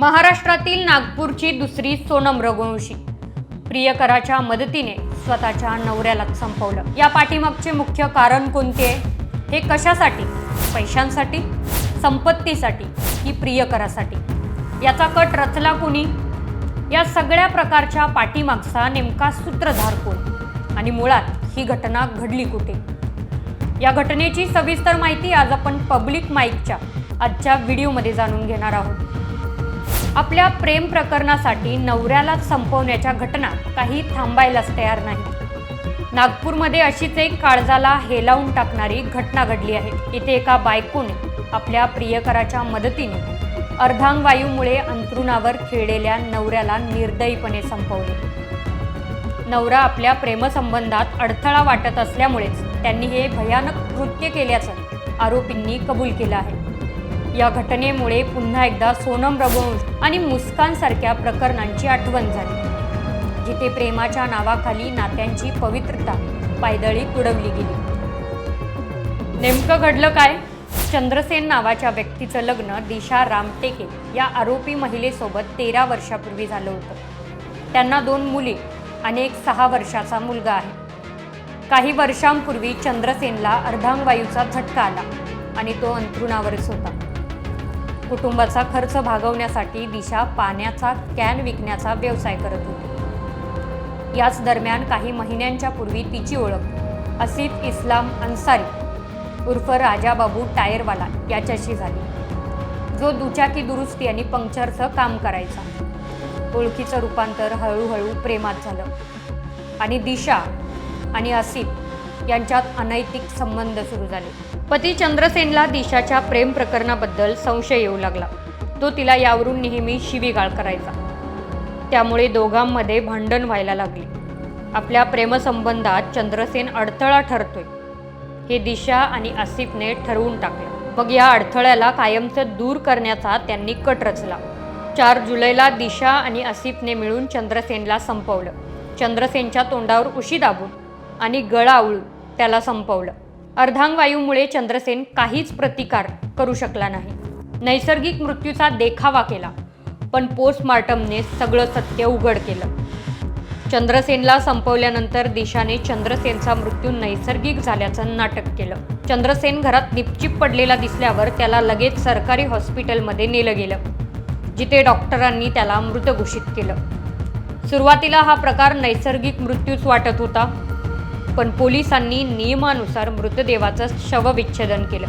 महाराष्ट्रातील नागपूरची दुसरी सोनम रघुवंशी. प्रियकराच्या मदतीने स्वतःच्या नवऱ्याला संपवलं. या पाठीमागचे मुख्य कारण कोणते? आहे हे कशासाठी? पैशांसाठी? संपत्तीसाठी? की प्रियकरासाठी? याचा कट रचला कोणी? या सगळ्या प्रकारच्या पाठीमागचा नेमका सूत्रधार कोण? आणि मुळात ही घटना घडली कुठे? या घटनेची सविस्तर माहिती आज आपण पब्लिक माईकच्या आजच्या व्हिडिओमध्ये जाणून घेणार आहोत. आपल्या प्रेम प्रकरणासाठी नवऱ्याला संपवण्याच्या घटना काही थांबायलाच तयार नाही. नागपूरमध्ये अशीच एक काळजाला हेलावून टाकणारी घटना घडली आहे. इथे एका बायकोने आपल्या प्रियकराच्या मदतीने अर्धांगवायूमुळे अंथरुणावर खेळलेल्या नवऱ्याला निर्दयीपणे संपवले. नवरा आपल्या प्रेमसंबंधात अडथळा वाटत असल्यामुळेच त्यांनी हे भयानक कृत्य केल्याचं आरोपींनी कबूल केलं आहे. या घटनेमुळे पुन्हा एकदा सोनम रघुवंश आणि मुस्कानसारख्या प्रकरणांची आठवण झाली. जिथे प्रेमाच्या नावाखाली नात्यांची पवित्रता पायदळी तुडवली गेली. नेमकं घडलं काय? चंद्रसेन नावाच्या व्यक्तीचं लग्न दिशा रामटेके या आरोपी महिलेसोबत तेरा वर्षापूर्वी झालं होतं. त्यांना दोन मुली आणि एक सहा वर्षाचा मुलगा आहे. काही वर्षांपूर्वी चंद्रसेनला अर्धांगवायूचा झटका आला आणि तो अंथरुणावरच होता. कुटुंबाचा खर्च भागवण्यासाठी दिशा पाण्याचा कॅन विकण्याचा व्यवसाय करत होती. याच दरम्यान काही महिन्यांच्या पूर्वी तिची ओळख असिफ इस्लाम अन्सारी उर्फ राजाबाबू टायरवाला याच्याशी झाली. जो दुचाकी दुरुस्ती आणि पंक्चरचं काम करायचा. ओळखीचं रूपांतर हळूहळू प्रेमात झालं. आणि दिशा आणि असिफ यांच्यात अनैतिक संबंध सुरू झाले. पती चंद्रसेनला दिशाच्या प्रेम प्रकरणाबद्दल संशय येऊ लागला. तो तिला यावरून नेहमी शिवीगाळ करायचा. त्यामुळे दोघांमध्ये भांडण व्हायला लागले. आपल्या प्रेमसंबंधात चंद्रसेन अडथळा ठरतोय. हे दिशा आणि आसिफने ठरवून टाकलं. मग या अडथळ्याला कायमचं दूर करण्याचा त्यांनी कट रचला. चार जुलैला दिशा आणि आसिफने मिळून चंद्रसेनला संपवलं. चंद्रसेनच्या तोंडावर उशी दाबून आणि गळा आवळून त्याला संपवलं. अर्धांगवायूमुळे चंद्रसेन काहीच प्रतिकार करू शकला नाही. नैसर्गिक मृत्यूचा देखावा केला पण पोस्टमार्टमने सगळं सत्य उघड केलं. चंद्रसेनला संपवल्यानंतर दिशाने चंद्रसेनचा मृत्यू नैसर्गिक झाल्याचं नाटक केलं. चंद्रसेन घरात निपचिप पडलेला दिसल्यावर त्याला लगेच सरकारी हॉस्पिटलमध्ये नेलं गेलं जिथे डॉक्टरांनी त्याला मृत घोषित केलं. सुरुवातीला हा प्रकार नैसर्गिक मृत्यूच वाटत होता पण पोलिसांनी नियमानुसार मृतदेवाचं शवविच्छेदन केलं.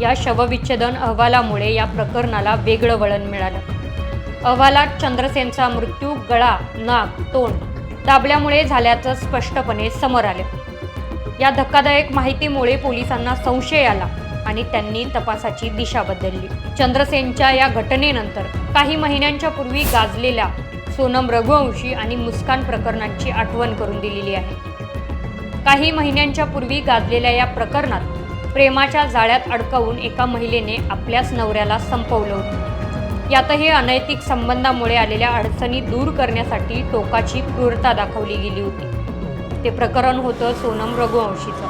या शवविच्छेदन अहवालामुळे या प्रकरणाला वेगळं वळण मिळालं. अहवालात चंद्रसेनचा मृत्यू गळा नाक तोंड दाबल्यामुळे झाल्याचं स्पष्टपणे समोर आलं. या धक्कादायक माहितीमुळे पोलिसांना संशय आला आणि त्यांनी तपासाची दिशा बदलली. चंद्रसेनच्या या घटनेनंतर काही महिन्यांच्या पूर्वी गाजलेल्या सोनम रघुवंशी आणि मुस्कान प्रकरणांची आठवण करून दिलेली आहे. काही महिन्यांच्या पूर्वी गाजलेल्या या प्रकरणात प्रेमाच्या जाळ्यात अडकवून एका महिलेने आपल्याच नवऱ्याला संपवलं होतं. यातही अनैतिक संबंधामुळे आलेल्या अडचणी दूर करण्यासाठी टोकाची क्रूरता दाखवली गेली होती. ते प्रकरण होतं सोनम रघुवंशीचं.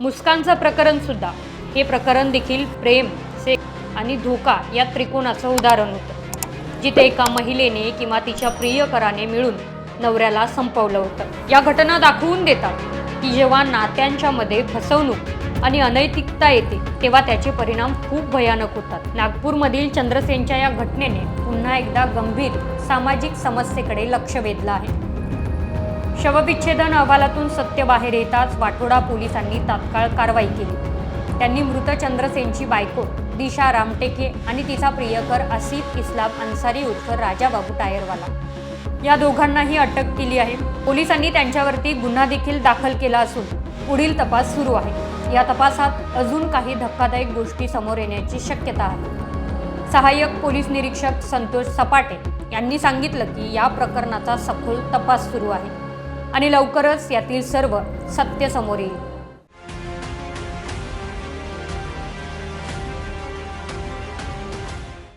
मुस्कानचं प्रकरण सुद्धा हे प्रकरण देखील प्रेम से आणि धोका या त्रिकोणाचं उदाहरण होतं जिथे एका महिलेने किंवा तिच्या प्रियकराने मिळून नवऱ्याला संपवलं होतं. या घटना दाखवून देतात की जेव्हा नात्यांच्या मध्ये फसवणूक आणि अनैतिकता येते तेव्हा त्याचे परिणाम खूप भयानक होतात. नागपूरमधील चंद्रसेनच्या या घटनेने पुन्हा एकदा गंभीर सामाजिक समस्येकडे लक्ष वेधलं आहे. शवविच्छेदन अहवालातून सत्य बाहेर येताच वाठोडा पोलिसांनी तात्काळ कारवाई केली. त्यांनी मृत चंद्रसेनची बायको दिशा रामटेके आणि तिचा प्रियकर आसिफ इस्लाम अन्सारी उर्फ राजाबाबू टायरवाला या दोघांनाही अटक केली आहे. पोलिसांनी त्यांच्यावरती गुन्हा देखील दाखल केला असून पुढील तपास सुरू आहे. या तपासात अजून काही धक्कादायक गोष्टी समोर येण्याची शक्यता आहे. सहाय्यक पोलीस निरीक्षक संतोष सपाटे यांनी सांगितलं की या प्रकरणाचा सखोल तपास सुरू आहे आणि लवकरच यातील सर्व सत्य समोर येईल.